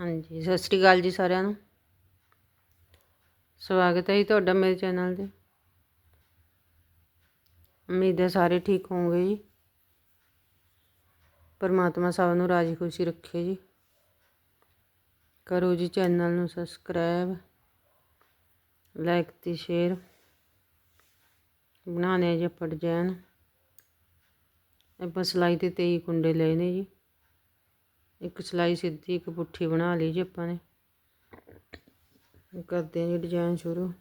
ਹਾਂਜੀ, ਸਤਿ ਸ਼੍ਰੀ ਅਕਾਲ ਜੀ ਸਾਰਿਆਂ ਨੂੰ। ਸਵਾਗਤ ਹੈ ਜੀ ਤੁਹਾਡਾ ਮੇਰੇ ਚੈਨਲ ਤੇ। ਉਮੀਦ ਹੈ ਸਾਰੇ ਠੀਕ ਹੋਵੋਗੇ ਜੀ। ਪਰਮਾਤਮਾ ਸਭ ਨੂੰ ਰਾਜੀ ਖੁਸ਼ੀ ਰੱਖੇ ਜੀ। ਕਰੋ ਜੀ ਚੈਨਲ ਨੂੰ ਸਬਸਕ੍ਰਾਈਬ, ਲਾਈਕ ਤੇ ਸ਼ੇਅਰ। ਬਣਾਉਣੇ ਜੀ ਆਪਾਂ ਡਿਜ਼ਾਈਨ ਆਪਾਂ ਸਲਾਈ ਤੇ 23 ਕੁੰਡੇ ਲਏ ਨੇ ਜੀ। ਇੱਕ ਸਲਾਈ ਸਿੱਧੀ, ਇੱਕ ਪੁੱਠੀ ਬਣਾ ਲਈ ਜੀ ਆਪਾਂ ਨੇ। ਕਰਦੇ ਹਾਂ ਜੀ ਡਿਜ਼ਾਈਨ ਸ਼ੁਰੂ।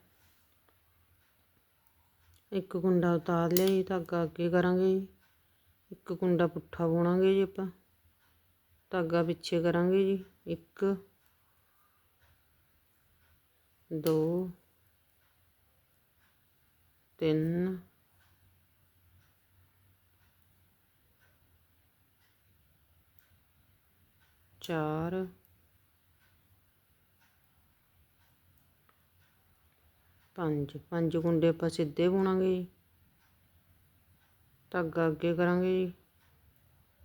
ਇੱਕ ਕੁੰਡਾ ਉਤਾਰ ਲਿਆ ਜੀ, ਧਾਗਾ ਅੱਗੇ ਕਰਾਂਗੇ ਜੀ। ਇੱਕ ਕੁੰਡਾ ਪੁੱਠਾ ਬੁਣਾਂਗੇ ਜੀ ਆਪਾਂ। ਧਾਗਾ ਪਿੱਛੇ ਕਰਾਂਗੇ ਜੀ। ਇੱਕ, ਦੋ, ਤਿੰਨ ਚਾਰ। ਪੰਜ। ਪੰਜ ਕੁੰਡੇ ਆਪਾਂ ਸਿੱਧੇ ਬੁਣਾਂਗੇ ਜੀ। ਧਾਗਾ ਅੱਗੇ ਕਰਾਂਗੇ ਜੀ।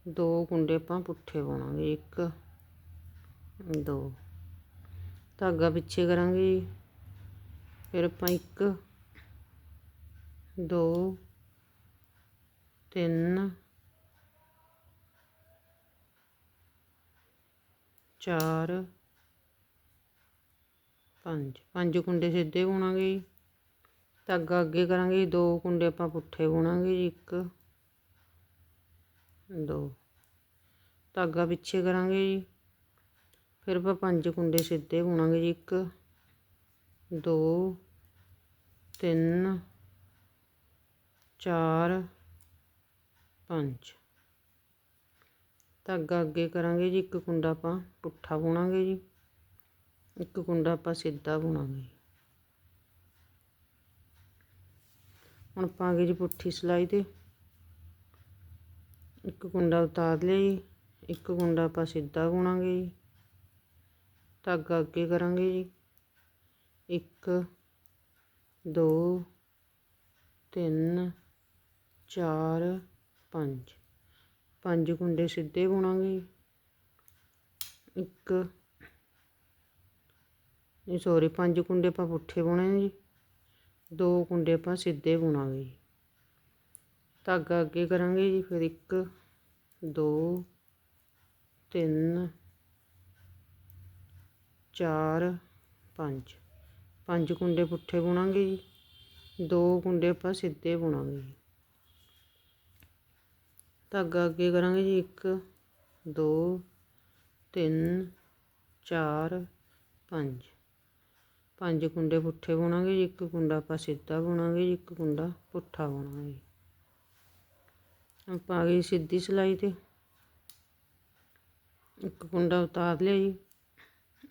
ਦੋ ਕੁੰਡੇ ਆਪਾਂ ਪੁੱਠੇ ਬੁਣਾਂਗੇ, ਇੱਕ, ਦੋ। ਧਾਗਾ ਪਿੱਛੇ ਕਰਾਂਗੇ ਜੀ। ਫਿਰ ਆਪਾਂ ਇੱਕ, ਦੋ, ਤਿੰਨ ਚਾਰ, ਪੰਜ। ਪੰਜ ਕੁੰਡੇ ਸਿੱਧੇ ਬੁਣਾਂਗੇ ਜੀ। ਧਾਗਾ ਅੱਗੇ ਕਰਾਂਗੇ ਜੀ। ਦੋ ਕੁੰਡੇ ਆਪਾਂ ਪੁੱਠੇ ਬੁਣਾਂਗੇ ਜੀ, ਇੱਕ, ਦੋ। ਧਾਗਾ ਪਿੱਛੇ ਕਰਾਂਗੇ ਜੀ। ਫਿਰ ਆਪਾਂ ਪੰਜ ਕੁੰਡੇ ਸਿੱਧੇ ਬੁਣਾਂਗੇ ਜੀ। ਇੱਕ, ਦੋ, ਤਿੰਨ, ਚਾਰ, ਪੰਜ। ਧਾਗਾ ਅੱਗੇ ਕਰਾਂਗੇ ਜੀ, ਇੱਕ ਕੁੰਡਾ ਆਪਾਂ ਪੁੱਠਾ ਬੁਣਾਂਗੇ ਜੀ, ਇੱਕ ਕੁੰਡਾ ਆਪਾਂ ਸਿੱਧਾ ਬੁਣਾਂਗੇ ਹੁਣ ਆਪਾਂ ਆ ਗਏ ਜੀ ਪੁੱਠੀ ਸਿਲਾਈ ਤੇ। ਇੱਕ ਕੁੰਡਾ ਉਤਾਰ ਲਿਆ ਜੀ, ਇੱਕ ਕੁੰਡਾ ਆਪਾਂ ਸਿੱਧਾ ਬੁਣਾਂਗੇ ਜੀ। ਧਾਗਾ ਅੱਗੇ ਕਰਾਂਗੇ ਜੀ, ਇੱਕ, ਦੋ, ਤਿੰਨ, ਚਾਰ, ਪੰਜ। ਪੰਜ ਕੁੰਡੇ ਸਿੱਧੇ ਬੁਣਾਂਗੇ। ਇੱਕ, ਨਹੀਂ ਸੌਰੀ ਪੰਜ ਕੁੰਡੇ ਆਪਾਂ ਪੁੱਠੇ ਬੁਣੇ ਜੀ। ਦੋ ਕੁੰਡੇ ਆਪਾਂ ਸਿੱਧੇ ਬੁਣਾਂਗੇ। ਜੀ ਧਾਗਾ ਅੱਗੇ ਕਰਾਂਗੇ ਜੀ, ਫਿਰ ਇੱਕ, ਦੋ, ਤਿੰਨ, ਚਾਰ, ਪੰਜ। ਪੰਜ ਕੁੰਡੇ ਪੁੱਠੇ ਬੁਣਾਂਗੇ ਜੀ। ਦੋ ਕੁੰਡੇ ਆਪਾਂ ਸਿੱਧੇ ਬੁਣਾਂਗੇ। ਜੀ ਧਾਗਾ ਅੱਗੇ ਕਰਾਂਗੇ ਜੀ, ਇੱਕ, ਦੋ, ਤਿੰਨ, ਚਾਰ, ਪੰਜ। ਪੰਜ ਕੁੰਡੇ ਪੁੱਠੇ ਬੁਣਾਂਗੇ ਜੀ, ਇੱਕ ਕੁੰਡਾ ਆਪਾਂ ਸਿੱਧਾ ਬੁਣਾਂਗੇ ਜੀ, ਇੱਕ ਕੁੰਡਾ ਪੁੱਠਾ ਬੁਣਾਂਗੇ ਆਪਾਂ ਆ ਗਈ ਸਿੱਧੀ ਸਿਲਾਈ ਤੇ। ਇੱਕ ਕੁੰਡਾ ਉਤਾਰ ਲਿਆ ਜੀ,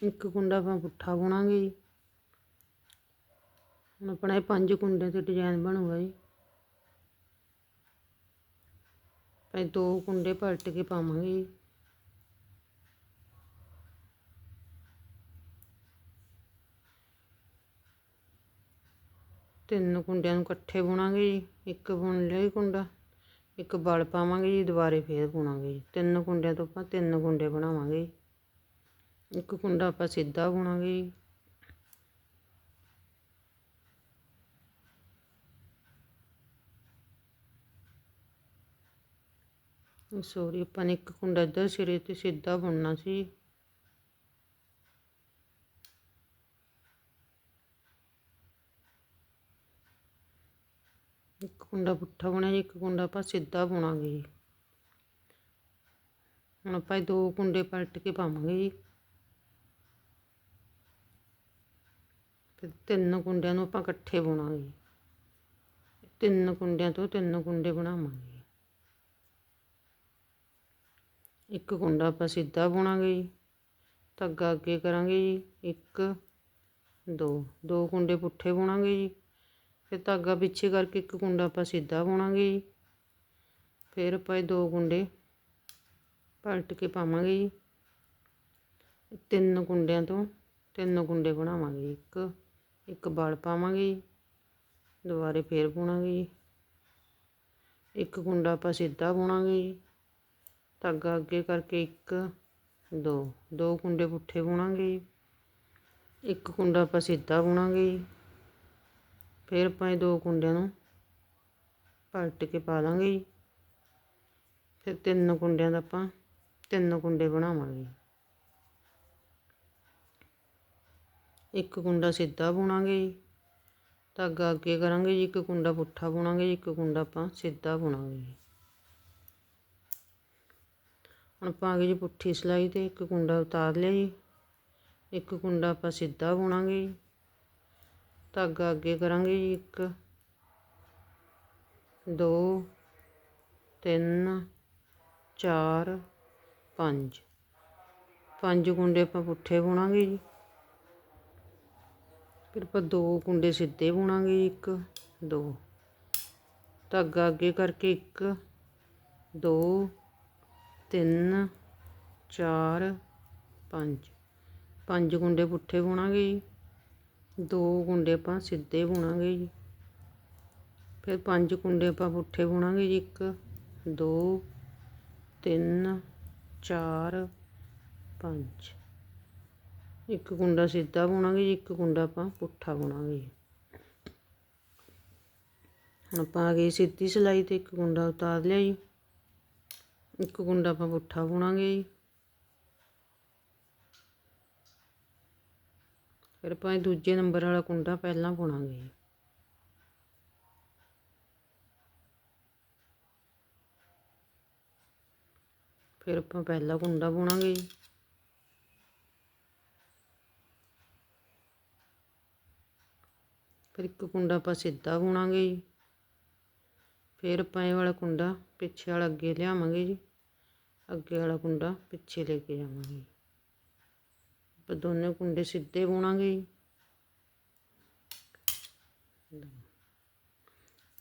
ਇੱਕ ਕੁੰਡਾ ਆਪਾਂ ਪੁੱਠਾ ਬੁਣਾਂਗੇ ਜੀ। ਹੁਣ ਆਪਣਾ ਇਹ ਪੰਜ ਕੁੰਡੇ ਤੇ ਡਿਜ਼ਾਈਨ ਬਣੂਗਾ ਜੀ। ਭਾਈ ਦੋ ਕੁੰਡੇ ਪਲਟ ਕੇ ਪਾਵਾਂਗੇ। ਜੀ ਤਿੰਨ ਕੁੰਡਿਆਂ ਨੂੰ ਇਕੱਠੇ ਬੁਣਾਂਗੇ ਜੀ। ਇੱਕ ਬੁਣ ਲਿਆ ਜੀ ਕੁੰਡਾ, ਇੱਕ ਬਲ ਪਾਵਾਂਗੇ ਜੀ, ਦੁਬਾਰੇ ਫੇਰ ਬੁਣਾਂਗੇ ਜੀ। ਤਿੰਨ ਕੁੰਡਿਆਂ ਤੋਂ ਆਪਾਂ ਤਿੰਨ ਕੁੰਡੇ ਬਣਾਵਾਂਗੇ ਇੱਕ ਕੁੰਡਾ ਆਪਾਂ ਸਿੱਧਾ ਬੁਣਾਂਗੇ ਜੀ। ਸੋਰੀ ਆਪਾਂ ਨੇ ਇੱਕ ਕੁੰਡਾ ਇੱਧਰ ਸਿਰੇ ਤੇ ਸਿੱਧਾ ਬੁਣਨਾ ਸੀ। ਇੱਕ ਕੁੰਡਾ ਪੁੱਠਾ ਬੁਣਿਆ ਜੀ, ਇੱਕ ਕੁੰਡਾ ਆਪਾਂ ਸਿੱਧਾ ਬੁਣਾਂਗੇ ਜੀ। ਹੁਣ ਆਪਾਂ ਇਹ ਦੋ ਕੁੰਡੇ ਪਲਟ ਕੇ ਪਾਵਾਂਗੇ ਜੀ। ਫਿਰ ਤਿੰਨ ਕੁੰਡਿਆਂ ਨੂੰ ਆਪਾਂ ਇਕੱਠੇ ਬੁਣਾਂਗੇ। ਤਿੰਨ ਕੁੰਡਿਆਂ ਤੋਂ ਤਿੰਨ ਕੁੰਡੇ ਬਣਾਵਾਂਗੇ। ਇੱਕ ਕੁੰਡਾ ਆਪਾਂ ਸਿੱਧਾ ਬੁਣਾਂਗੇ ਜੀ, ਧਾਗਾ ਅੱਗੇ ਕਰਾਂਗੇ ਜੀ, ਇੱਕ, ਦੋ ਦੋ ਕੁੰਡੇ ਪੁੱਠੇ ਬੁਣਾਂਗੇ ਜੀ, ਫਿਰ ਧਾਗਾ ਪਿੱਛੇ ਕਰਕੇ ਇੱਕ ਕੁੰਡਾ ਆਪਾਂ ਸਿੱਧਾ ਬੁਣਾਂਗੇ ਜੀ, ਫਿਰ ਆਪਾਂ ਇਹ ਦੋ ਕੁੰਡੇ ਪਲਟ ਕੇ ਪਾਵਾਂਗੇ ਜੀ, ਤਿੰਨ ਕੁੰਡਿਆਂ ਤੋਂ ਤਿੰਨ ਕੁੰਡੇ ਬਣਾਵਾਂਗੇ ਇੱਕ ਇੱਕ ਬਲ ਪਾਵਾਂਗੇ ਜੀ, ਦੁਬਾਰੇ ਫੇਰ ਬੁਣਾਂਗੇ ਜੀ, ਇੱਕ ਕੁੰਡਾ ਆਪਾਂ ਸਿੱਧਾ ਬੁਣਾਂਗੇ ਜੀ ਧਾਗਾ ਅੱਗੇ ਕਰਕੇ ਇੱਕ, ਦੋ ਦੋ ਕੁੰਡੇ ਪੁੱਠੇ ਬੁਣਾਂਗੇ ਜੀ। ਇੱਕ ਕੁੰਡਾ ਆਪਾਂ ਸਿੱਧਾ ਬੁਣਾਂਗੇ ਜੀ। ਫਿਰ ਆਪਾਂ ਇਹ ਦੋ ਕੁੰਡਿਆਂ ਨੂੰ ਪਲਟ ਕੇ ਪਾ ਦਾਂਗੇ ਜੀ। ਫਿਰ ਤਿੰਨ ਕੁੰਡਿਆਂ ਦਾ ਆਪਾਂ ਤਿੰਨ ਕੁੰਡੇ ਬਣਾਵਾਂਗੇ ਇੱਕ ਕੁੰਡਾ ਸਿੱਧਾ ਬੁਣਾਂਗੇ ਜੀ। ਧਾਗਾ ਅੱਗੇ ਕਰਾਂਗੇ ਜੀ, ਇੱਕ ਕੁੰਡਾ ਪੁੱਠਾ ਬੁਣਾਂਗੇ ਜੀ, ਇੱਕ ਕੁੰਡਾ ਆਪਾਂ ਸਿੱਧਾ ਬੁਣਾਂਗੇ ਜੀ ਹੁਣ ਆਪਾਂ ਆ ਗਏ ਜੀ ਪੁੱਠੀ ਸਿਲਾਈ ਤੇ ਇੱਕ ਕੁੰਡਾ ਉਤਾਰ ਲਿਆ ਜੀ। ਇੱਕ ਕੁੰਡਾ ਆਪਾਂ ਸਿੱਧਾ ਬੁਣਾਂਗੇ ਜੀ। ਧਾਗਾ ਅੱਗੇ ਕਰਾਂਗੇ ਜੀ ਇੱਕ, ਦੋ, ਤਿੰਨ, ਚਾਰ, ਪੰਜ। ਪੰਜ ਕੁੰਡੇ ਆਪਾਂ ਪੁੱਠੇ ਬੁਣਾਂਗੇ ਜੀ। ਫਿਰ ਆਪਾਂ ਦੋ ਕੁੰਡੇ ਸਿੱਧੇ ਬੁਣਾਂਗੇ ਜੀ, ਇੱਕ, ਦੋ। ਧਾਗਾ ਅੱਗੇ ਕਰਕੇ ਇੱਕ, ਦੋ ਤਿੰਨ, ਚਾਰ, ਪੰਜ। ਪੰਜ ਕੁੰਡੇ ਪੁੱਠੇ ਬੁਣਾਂਗੇ ਜੀ। ਦੋ ਕੁੰਡੇ ਆਪਾਂ ਸਿੱਧੇ ਬੁਣਾਂਗੇ ਜੀ। ਫਿਰ ਪੰਜ ਕੁੰਡੇ ਆਪਾਂ ਪੁੱਠੇ ਬੁਣਾਂਗੇ ਜੀ ਇੱਕ, ਦੋ, ਤਿੰਨ, ਚਾਰ, ਪੰਜ। ਇੱਕ ਕੁੰਡਾ ਸਿੱਧਾ ਬੁਣਾਂਗੇ ਜੀ, ਇੱਕ ਕੁੰਡਾ ਆਪਾਂ ਪੁੱਠਾ ਬੁਣਾਂਗੇ ਜੀ। ਹੁਣ ਆਪਾਂ ਆ ਗਏ ਸਿੱਧੀ ਸਿਲਾਈ ਤੇ ਇੱਕ ਕੁੰਡਾ ਉਤਾਰ ਲਿਆ ਜੀ। ਇੱਕ ਕੁੰਡਾ ਆਪਾਂ ਪੁੱਠਾ ਬੁਣਾਂਗੇ ਜੀ। ਫਿਰ ਆਪਾਂ ਇਹ ਦੂਜੇ ਨੰਬਰ ਵਾਲਾ ਕੁੰਡਾ ਪਹਿਲਾਂ ਬੁਣਾਂਗੇ ਜੀ। ਫਿਰ ਆਪਾਂ ਪਹਿਲਾ ਕੁੰਡਾ ਬੁਣਾਂਗੇ ਜੀ। ਫਿਰ ਇੱਕ ਕੁੰਡਾ ਆਪਾਂ ਸਿੱਧਾ ਬੁਣਾਂਗੇ ਜੀ। ਫਿਰ ਆਪਾਂ ਇਹ ਵਾਲਾ ਕੁੰਡਾ ਪਿੱਛੇ ਵਾਲਾ ਅੱਗੇ ਲਿਆਵਾਂਗੇ ਜੀ। ਅੱਗੇ ਵਾਲਾ ਕੁੰਡਾ ਪਿੱਛੇ ਲੈ ਕੇ ਜਾਵਾਂਗੇ। ਆਪਾਂ ਦੋਨੇ ਕੁੰਡੇ ਸਿੱਧੇ ਬੁਣਾਂਗੇ ਜੀ।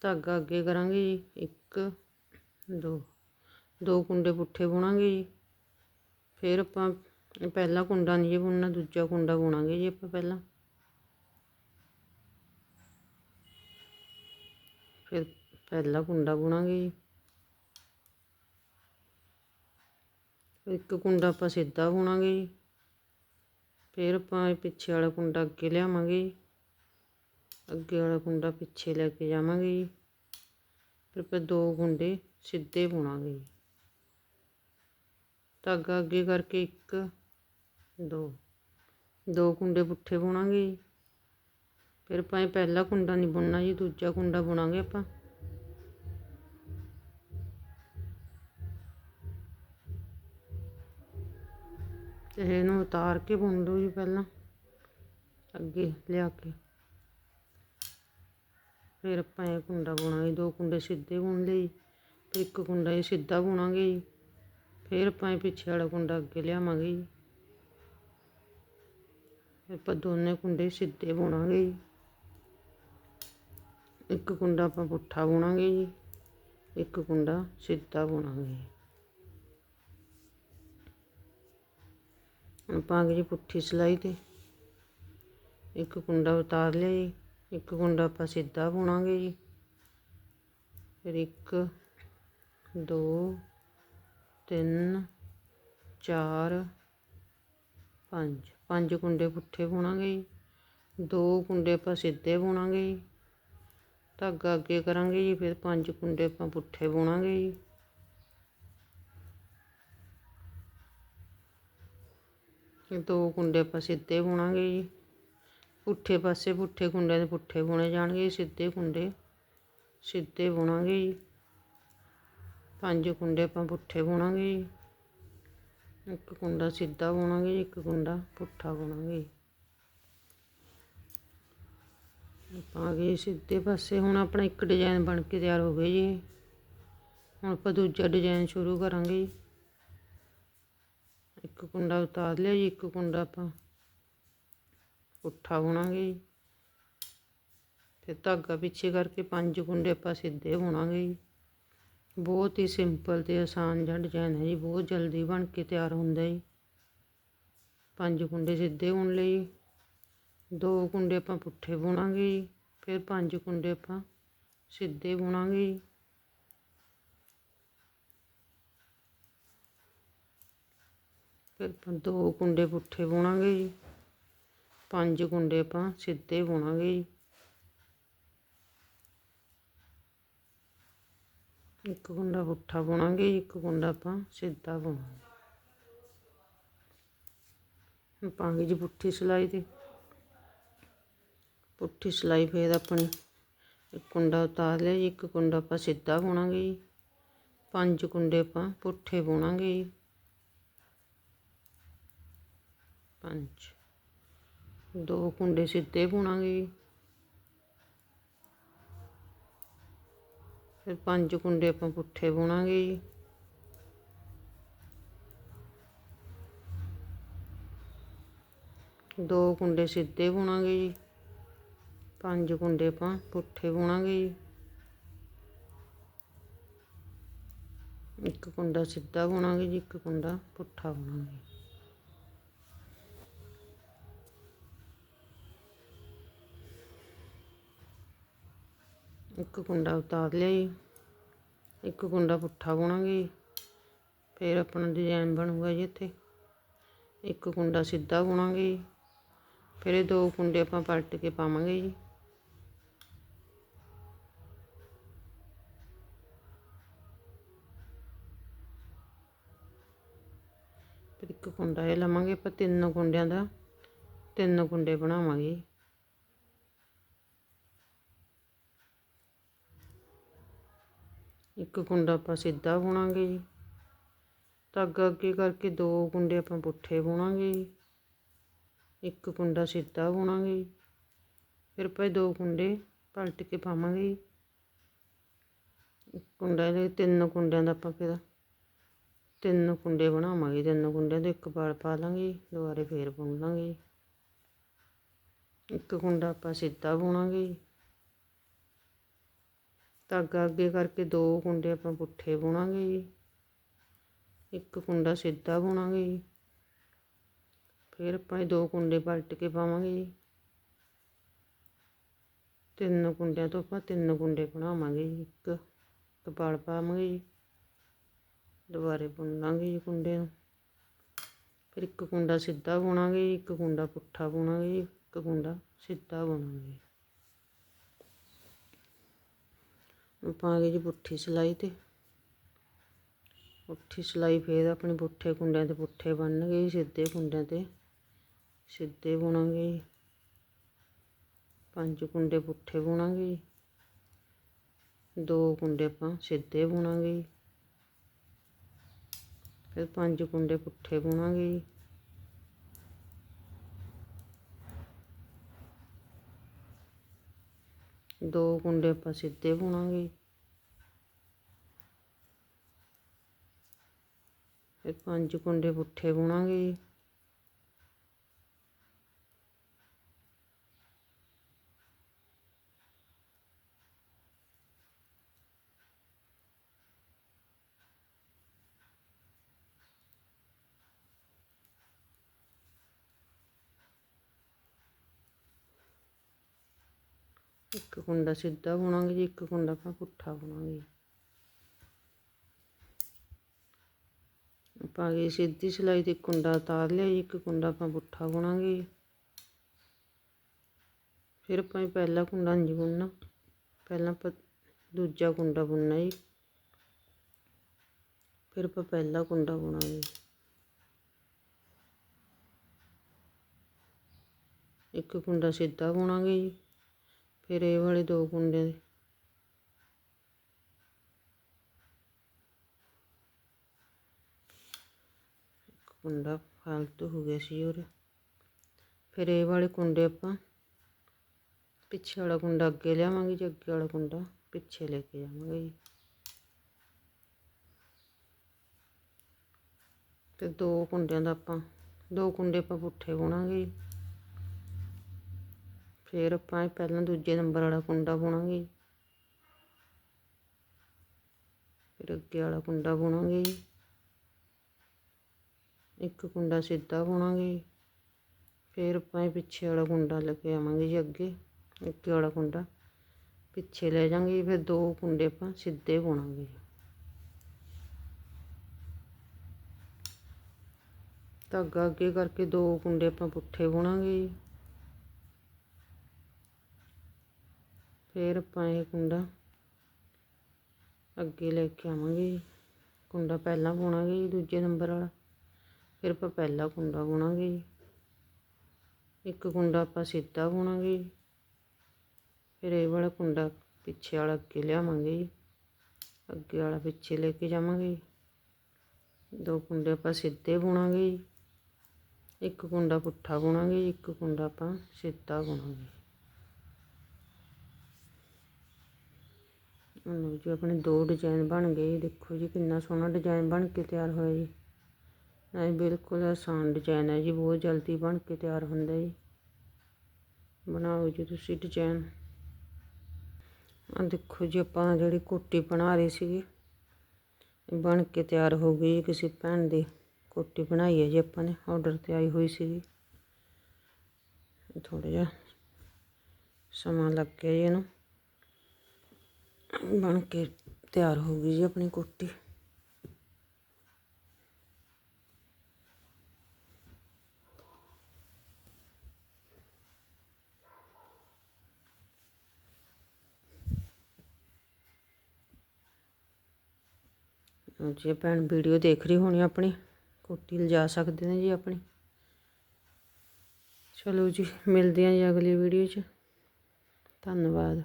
ਧਾਗਾ ਅੱਗੇ ਕਰਾਂਗੇ ਜੀ। ਇੱਕ, ਦੋ ਦੋ ਕੁੰਡੇ ਪੁੱਠੇ ਬੁਣਾਂਗੇ ਜੀ। ਫਿਰ ਆਪਾਂ ਪਹਿਲਾ ਕੁੰਡਾ ਨਹੀਂ ਜੀ ਬੁਣਨਾ, ਦੂਜਾ ਕੁੰਡਾ ਬੁਣਾਂਗੇ ਜੀ ਆਪਾਂ ਪਹਿਲਾਂ। ਫਿਰ ਪਹਿਲਾ ਕੁੰਡਾ ਬੁਣਾਂਗੇ ਜੀ। ਇੱਕ ਕੁੰਡਾ ਆਪਾਂ ਸਿੱਧਾ ਬੁਣਾਂਗੇ ਜੀ। ਫਿਰ ਆਪਾਂ ਇਹ ਪਿੱਛੇ ਵਾਲਾ ਕੁੰਡਾ ਅੱਗੇ ਲਿਆਵਾਂਗੇ ਜੀ। ਅੱਗੇ ਵਾਲਾ ਕੁੰਡਾ ਪਿੱਛੇ ਲੈ ਕੇ ਜਾਵਾਂਗੇ ਜੀ। ਫਿਰ ਆਪਾਂ ਦੋ ਕੁੰਡੇ ਸਿੱਧੇ ਬੁਣਾਂਗੇ ਜੀ। ਧਾਗਾ ਅੱਗੇ ਕਰਕੇ ਇੱਕ, ਦੋ ਦੋ ਕੁੰਡੇ ਪੁੱਠੇ ਬੁਣਾਂਗੇ ਜੀ। ਫਿਰ ਆਪਾਂ ਇਹ ਪਹਿਲਾ ਕੁੰਡਾ ਨਹੀਂ ਬੁਣਨਾ ਜੀ, ਦੂਜਾ ਕੁੰਡਾ ਬੁਣਾਂਗੇ ਆਪਾਂ। ਤੇ ਇਹਨੂੰ ਉਤਾਰ ਕੇ ਬੁਣ ਲਓ ਜੀ ਪਹਿਲਾਂ। ਅੱਗੇ ਲਿਆ ਕੇ। ਫਿਰ ਆਪਾਂ ਇਹ ਕੁੰਡਾ ਬੁਣਾਂਗੇ, ਦੋ ਕੁੰਡੇ ਸਿੱਧੇ ਬੁਣ ਲਏ ਫਿਰ ਇੱਕ ਕੁੰਡਾ ਇਹ ਸਿੱਧਾ ਬੁਣਾਂਗੇ ਜੀ। ਫਿਰ ਆਪਾਂ ਇਹ ਪਿੱਛੇ ਵਾਲਾ ਕੁੰਡਾ ਅੱਗੇ ਲਿਆਵਾਂਗੇ ਜੀ। ਆਪਾਂ ਦੋਨੇ ਕੁੰਡੇ ਸਿੱਧੇ ਬੁਣਾਂਗੇ ਜੀ। ਇੱਕ ਕੁੰਡਾ ਆਪਾਂ ਪੁੱਠਾ ਬੁਣਾਂਗੇ ਜੀ। ਇੱਕ ਕੁੰਡਾ ਸਿੱਧਾ ਬੁਣਾਂਗੇ ਆਪਾਂ ਜੀ ਪੁੱਠੀ ਸਿਲਾਈ ਤੇ। ਇੱਕ ਕੁੰਡਾ ਉਤਾਰ ਲਿਆ ਜੀ, ਇੱਕ ਕੁੰਡਾ ਆਪਾਂ ਸਿੱਧਾ ਬੁਣਾਂਗੇ ਜੀ। ਫਿਰ ਇੱਕ, ਦੋ, ਤਿੰਨ, ਚਾਰ, ਪੰਜ। ਪੰਜ ਕੁੰਡੇ ਪੁੱਠੇ ਬੁਣਾਂਗੇ ਜੀ। ਦੋ ਕੁੰਡੇ ਆਪਾਂ ਸਿੱਧੇ ਬੁਣਾਂਗੇ ਜੀ। ਧਾਗਾ ਅੱਗੇ ਕਰਾਂਗੇ ਜੀ, ਫਿਰ ਪੰਜ ਕੁੰਡੇ ਆਪਾਂ ਪੁੱਠੇ ਬੁਣਾਂਗੇ ਜੀ। ਦੋ ਕੁੰਡੇ ਆਪਾਂ ਸਿੱਧੇ ਬੁਣਾਂਗੇ ਜੀ। ਪੁੱਠੇ ਪਾਸੇ ਪੁੱਠੇ ਕੁੰਡਿਆਂ ਦੇ ਪੁੱਠੇ ਬੁਣੇ ਜਾਣਗੇ ਸਿੱਧੇ ਕੁੰਡੇ। ਸਿੱਧੇ ਬੁਣਾਂਗੇ ਜੀ। ਪੰਜ ਕੁੰਡੇ ਆਪਾਂ ਪੁੱਠੇ ਬੁਣਾਂਗੇ ਜੀ। ਇੱਕ ਕੁੰਡਾ ਸਿੱਧਾ ਬੁਣਾਂਗੇ ਜੀ, ਇੱਕ ਕੁੰਡਾ ਪੁੱਠਾ ਬੁਣਾਂਗੇ ਆਪਾਂ ਆ ਗਏ ਸਿੱਧੇ ਪਾਸੇ ਹੁਣ ਆਪਣਾ ਇੱਕ ਡਿਜ਼ਾਈਨ ਬਣ ਕੇ ਤਿਆਰ ਹੋ ਗਿਆ ਜੀ। ਹੁਣ ਆਪਾਂ ਦੂਜਾ ਡਿਜ਼ਾਈਨ ਸ਼ੁਰੂ ਕਰਾਂਗੇ ਜੀ। ਇੱਕ ਕੁੰਡਾ ਉਤਾਰ ਲਿਆ ਜੀ, ਇੱਕ ਕੁੰਡਾ ਆਪਾਂ ਪੁੱਠਾ ਬੁਣਾਂਗੇ ਜੀ। ਫਿਰ ਧਾਗਾ ਪਿੱਛੇ ਕਰਕੇ ਪੰਜ ਕੁੰਡੇ ਆਪਾਂ ਸਿੱਧੇ ਬੁਣਾਂਗੇ ਜੀ। ਬਹੁਤ ਹੀ ਸਿੰਪਲ ਤੇ ਆਸਾਨ ਜਿਹਾ ਡਿਜ਼ਾਈਨ ਹੈ ਜੀ, ਬਹੁਤ ਜਲਦੀ ਬਣ ਕੇ ਤਿਆਰ ਹੁੰਦਾ ਜੀ। ਪੰਜ ਕੁੰਡੇ ਸਿੱਧੇ ਬੁਣ ਲਈ ਦੋ ਕੁੰਡੇ ਆਪਾਂ ਪੁੱਠੇ ਬੁਣਾਂਗੇ ਜੀ। ਫਿਰ ਪੰਜ ਕੁੰਡੇ ਆਪਾਂ ਸਿੱਧੇ ਬੁਣਾਂਗੇ ਜੀ। ਫਿਰ ਆਪਾਂ ਦੋ ਕੁੰਡੇ ਪੁੱਠੇ ਬੁਣਾਂਗੇ ਜੀ। ਪੰਜ ਕੁੰਡੇ ਆਪਾਂ ਸਿੱਧੇ ਬੁਣਾਂਗੇ ਜੀ। ਇੱਕ ਕੁੰਡਾ ਪੁੱਠਾ ਬੁਣਾਂਗੇ ਜੀ, ਇੱਕ ਕੁੰਡਾ ਆਪਾਂ ਸਿੱਧਾ ਬੁਣਾਂਗੇ। ਹੁਣ ਪਾਵਾਂਗੇ ਜੀ ਪੁੱਠੀ ਸਿਲਾਈ ਤੇ ਪੁੱਠੀ ਸਿਲਾਈ ਫੇਰ ਆਪਣੀ ਇੱਕ ਕੁੰਡਾ ਉਤਾਰ ਲਿਆ ਜੀ ਇੱਕ ਕੁੰਡਾ ਆਪਾਂ ਸਿੱਧਾ ਬੁਣਾਂਗੇ ਜੀ। ਪੰਜ ਕੁੰਡੇ ਆਪਾਂ ਪੁੱਠੇ ਬੁਣਾਂਗੇ ਜੀ। ਪੰਜ। ਦੋ ਕੁੰਡੇ ਸਿੱਧੇ ਬੁਣਾਂਗੇ ਜੀ। ਫਿਰ ਪੰਜ ਕੁੰਡੇ ਆਪਾਂ ਪੁੱਠੇ ਬੁਣਾਂਗੇ ਜੀ। ਦੋ ਕੁੰਡੇ ਸਿੱਧੇ ਬੁਣਾਂਗੇ ਜੀ। ਪੰਜ ਕੁੰਡੇ ਆਪਾਂ ਪੁੱਠੇ ਬੁਣਾਂਗੇ ਜੀ। ਇੱਕ ਕੁੰਡਾ ਸਿੱਧਾ ਬੁਣਾਂਗੇ ਜੀ, ਇੱਕ ਕੁੰਡਾ ਪੁੱਠਾ ਬੁਣਾਂਗੇ ਇੱਕ ਕੁੰਡਾ ਉਤਾਰ ਲਿਆ ਜੀ, ਇੱਕ ਕੁੰਡਾ ਪੁੱਠਾ ਬੁਣਾਂਗੇ ਫਿਰ ਆਪਣਾ ਡਿਜ਼ਾਈਨ ਬਣੂਗਾ ਜੀ ਇੱਥੇ। ਇੱਕ ਕੁੰਡਾ ਸਿੱਧਾ ਬੁਣਾਂਗੇ ਜੀ, ਫਿਰ ਇਹ ਦੋ ਕੁੰਡੇ ਆਪਾਂ ਪਲਟ ਕੇ ਪਾਵਾਂਗੇ ਜੀ। ਫਿਰ ਇੱਕ ਕੁੰਡਾ ਇਹ ਲਵਾਂਗੇ ਆਪਾਂ ਤਿੰਨ ਕੁੰਡਿਆਂ ਦਾ, ਤਿੰਨ ਕੁੰਡੇ ਬਣਾਵਾਂਗੇ ਇੱਕ ਕੁੰਡਾ ਆਪਾਂ ਸਿੱਧਾ ਬੁਣਾਂਗੇ ਜੀ। ਧਾਗਾ ਅੱਗੇ ਕਰਕੇ ਦੋ ਕੁੰਡੇ ਆਪਾਂ ਪੁੱਠੇ ਬੁਣਾਂਗੇ ਜੀ। ਇੱਕ ਕੁੰਡਾ ਸਿੱਧਾ ਬੁਣਾਂਗੇ ਜੀ। ਫਿਰ ਆਪਾਂ ਦੋ ਕੁੰਡੇ ਪਲਟ ਕੇ ਪਾਵਾਂਗੇ ਜੀ। ਇੱਕ ਕੁੰਡਾ ਦੇ ਤਿੰਨ ਕੁੰਡਿਆਂ ਦਾ ਆਪਾਂ ਫਿਰ ਤਿੰਨ ਕੁੰਡੇ ਬਣਾਵਾਂਗੇ, ਤਿੰਨ ਕੁੰਡਿਆਂ ਦੇ ਇੱਕ ਵਾਲ ਪਾ ਲਾਂਗੇ ਦੁਬਾਰੇ ਫੇਰ ਬੁਣ ਲਾਂਗੇ ਇੱਕ ਕੁੰਡਾ ਆਪਾਂ ਸਿੱਧਾ ਬੁਣਾਂਗੇ ਧਾਗਾ ਅੱਗੇ ਕਰਕੇ ਦੋ ਕੁੰਡੇ ਆਪਾਂ ਪੁੱਠੇ ਬੁਣਾਂਗੇ ਜੀ। ਇੱਕ ਕੁੰਡਾ ਸਿੱਧਾ ਬੁਣਾਂਗੇ ਜੀ। ਫਿਰ ਆਪਾਂ ਇਹ ਦੋ ਕੁੰਡੇ ਪਲਟ ਕੇ ਪਾਵਾਂਗੇ ਜੀ। ਤਿੰਨ ਕੁੰਡਿਆਂ ਤੋਂ ਆਪਾਂ ਤਿੰਨ ਕੁੰਡੇ ਬਣਾਵਾਂਗੇ ਜੀ। ਇੱਕ ਇੱਕ ਪਾਵਾਂਗੇ ਜੀ। ਦੁਬਾਰੇ ਬੁਣ ਲਾਂਗੇ ਜੀ ਕੁੰਡੇ ਨੂੰ। ਫਿਰ ਇੱਕ ਕੁੰਡਾ ਸਿੱਧਾ ਬੁਣਾਂਗੇ ਜੀ, ਇੱਕ ਕੁੰਡਾ ਪੁੱਠਾ ਬੁਣਾਂਗੇ ਜੀ, ਇੱਕ ਕੁੰਡਾ ਸਿੱਧਾ ਬੁਣਾਂਗੇ ਆਪਾਂ ਗਏ ਜੀ ਪੁੱਠੀ ਸਿਲਾਈ ਤੇ। ਪੁੱਠੀ ਸਿਲਾਈ ਫੇਰ ਆਪਣੇ ਪੁੱਠੇ ਕੁੰਡਿਆਂ ਤੇ ਪੁੱਠੇ ਬਣਨਗੇ ਜੀ, ਸਿੱਧੇ ਕੁੰਡਿਆਂ ਤੇ। ਸਿੱਧੇ ਬੁਣਾਂਗੇ ਜੀ। ਪੰਜ ਕੁੰਡੇ ਪੁੱਠੇ ਬੁਣਾਂਗੇ ਜੀ। ਦੋ ਕੁੰਡੇ ਆਪਾਂ ਸਿੱਧੇ ਬੁਣਾਂਗੇ ਜੀ। ਫਿਰ ਪੰਜ ਕੁੰਡੇ ਪੁੱਠੇ ਬੁਣਾਂਗੇ ਜੀ। ਦੋ ਕੁੰਡੇ ਆਪਾਂ ਸਿੱਧੇ ਬੁਣਾਂਗੇ। ਫਿਰ ਪੰਜ ਕੁੰਡੇ ਪੁੱਠੇ ਬੁਣਾਂਗੇ। ਇੱਕ ਕੁੰਡਾ ਸਿੱਧਾ ਬੁਣਾਂਗੇ ਜੀ, ਇੱਕ ਕੁੰਡਾ ਆਪਾਂ ਪੁੱਠਾ ਬੁਣਾਂਗੇ ਆਪਾਂ ਗਏ ਸਿੱਧੀ ਸਿਲਾਈ ਤੇ ਕੁੰਡਾ ਉਤਾਰ ਲਿਆ ਜੀ, ਇੱਕ ਕੁੰਡਾ ਆਪਾਂ ਪੁੱਠਾ ਬੁਣਾਂਗੇ ਫਿਰ ਆਪਾਂ ਪਹਿਲਾ ਕੁੰਡਾ ਨਹੀਂ ਬੁਣਨਾ, ਪਹਿਲਾਂ ਆਪਾਂ ਦੂਜਾ ਕੁੰਡਾ ਬੁਣਨਾ ਜੀ। ਫਿਰ ਆਪਾਂ ਪਹਿਲਾ ਕੁੰਡਾ ਬੁਣਾਂਗੇ ਇੱਕ ਕੁੰਡਾ ਸਿੱਧਾ ਬੁਣਾਂਗੇ ਜੀ। ਫਿਰ ਇਹ ਵਾਲੇ ਦੋ ਕੁੰਡੇ ਕੁੰਡਾ ਫਾਲਤੂ ਹੋ ਗਿਆ ਸੀ ਔਰ ਫਿਰ ਇਹ ਵਾਲੇ ਕੁੰਡੇ ਆਪਾਂ ਪਿੱਛੇ ਵਾਲਾ ਕੁੰਡਾ ਅੱਗੇ ਲਿਆਵਾਂਗੇ ਜੀ, ਅੱਗੇ ਵਾਲਾ ਕੁੰਡਾ ਪਿੱਛੇ ਲੈ ਕੇ ਜਾਵਾਂਗੇ ਜੀ। ਤੇ ਦੋ ਕੁੰਡਿਆਂ ਦਾ ਆਪਾਂ, ਦੋ ਕੁੰਡੇ ਆਪਾਂ ਪੁੱਠੇ ਬੁਣਾਂਗੇ ਜੀ। ਫਿਰ ਆਪਾਂ ਪਹਿਲਾਂ ਦੂਜੇ ਨੰਬਰ ਵਾਲਾ ਕੁੰਡਾ ਬੁਣਾਂਗੇ ਫਿਰ ਅੱਗੇ ਵਾਲਾ ਕੁੰਡਾ ਬੁਣਾਂਗੇ ਇੱਕ ਕੁੰਡਾ ਸਿੱਧਾ ਬੁਣਾਂਗੇ ਫਿਰ ਆਪਾਂ ਪਿੱਛੇ ਵਾਲਾ ਕੁੰਡਾ ਲੈ ਕੇ ਆਵਾਂਗੇ ਜੀ ਅੱਗੇ। ਅੱਗੇ ਵਾਲਾ ਕੁੰਡਾ ਪਿੱਛੇ ਲੈ ਜਾਵਾਂਗੇ ਫਿਰ ਦੋ ਕੁੰਡੇ ਆਪਾਂ ਸਿੱਧੇ ਬੁਣਾਂਗੇ ਧਾਗਾ ਅੱਗੇ ਕਰਕੇ ਦੋ ਕੁੰਡੇ ਆਪਾਂ ਪੁੱਠੇ ਬੁਣਾਂਗੇ ਫਿਰ ਆਪਾਂ ਇਹ ਕੁੰਡਾ ਅੱਗੇ ਲੈ ਕੇ ਆਵਾਂਗੇ। ਜੀ ਕੁੰਡਾ ਪਹਿਲਾਂ ਬੁਣਾਂਗੇ ਜੀ, ਦੂਜੇ ਨੰਬਰ ਵਾਲਾ। ਫਿਰ ਆਪਾਂ ਪਹਿਲਾ ਕੁੰਡਾ ਬੁਣਾਂਗੇ ਜੀ। ਇੱਕ ਕੁੰਡਾ ਆਪਾਂ ਸਿੱਧਾ ਬੁਣਾਂਗੇ ਜੀ। ਫਿਰ ਇਹ ਵਾਲਾ ਕੁੰਡਾ ਪਿੱਛੇ ਵਾਲਾ ਅੱਗੇ ਲਿਆਵਾਂਗੇ ਜੀ। ਅੱਗੇ ਵਾਲਾ ਪਿੱਛੇ ਲੈ ਕੇ ਜਾਵਾਂਗੇ ਦੋ ਕੁੰਡੇ ਆਪਾਂ ਸਿੱਧੇ ਬੁਣਾਂਗੇ ਜੀ। ਇੱਕ ਕੁੰਡਾ ਪੁੱਠਾ ਬੁਣਾਂਗੇ ਜੀ, ਇੱਕ ਕੁੰਡਾ ਆਪਾਂ ਸਿੱਧਾ ਬੁਣਾਂਗੇ ਲਓ ਜੀ, ਆਪਣੇ ਦੋ ਡਿਜ਼ਾਈਨ ਬਣ ਗਏ ਜੀ। ਦੇਖੋ ਜੀ, ਕਿੰਨਾ ਸੋਹਣਾ ਡਿਜ਼ਾਈਨ ਬਣ ਕੇ ਤਿਆਰ ਹੋਇਆ ਜੀ। ਨਹੀਂ, ਬਿਲਕੁਲ ਆਸਾਨ ਡਿਜ਼ਾਈਨ ਹੈ ਜੀ, ਬਹੁਤ ਜਲਦੀ ਬਣ ਕੇ ਤਿਆਰ ਹੁੰਦਾ ਜੀ। ਬਣਾਓ ਜੀ ਤੁਸੀਂ ਡਿਜ਼ਾਈਨ ਆ ਦੇਖੋ ਜੀ, ਆਪਾਂ ਜਿਹੜੀ ਕੋਟੀ ਬਣਾ ਰਹੇ ਸੀਗੇ ਬਣ ਕੇ ਤਿਆਰ ਹੋ ਗਈ ਜੀ ਕਿਸੇ ਭੈਣ ਦੀ। ਕੋਟੀ ਬਣਾਈ ਹੈ ਜੀ ਆਪਾਂ ਨੇ ਆਰਡਰ ਤੇ ਆਈ ਹੋਈ ਸੀਗੀ। ਥੋੜਾ ਜਿਹਾ ਸਮਾਂ ਲੱਗ ਗਿਆ ਜੀ ਇਹਨੂੰ। ਬਣ ਕੇ ਤਿਆਰ ਹੋ ਗਈ ਜੀ ਆਪਣੀ ਕੋਟੀ ਜੇ ਭੈਣ ਵੀਡੀਓ ਦੇਖ ਰਹੀ ਹੋਣੀ ਆਪਣੀ। ਕੋਟੀ ਲਿਜਾ ਸਕਦੇ ਨੇ ਜੀ ਆਪਣੀ। ਚਲੋ ਜੀ, ਮਿਲਦੇ ਹਾਂ ਜੀ ਅਗਲੀ ਵੀਡੀਓ 'ਚ। ਧੰਨਵਾਦ।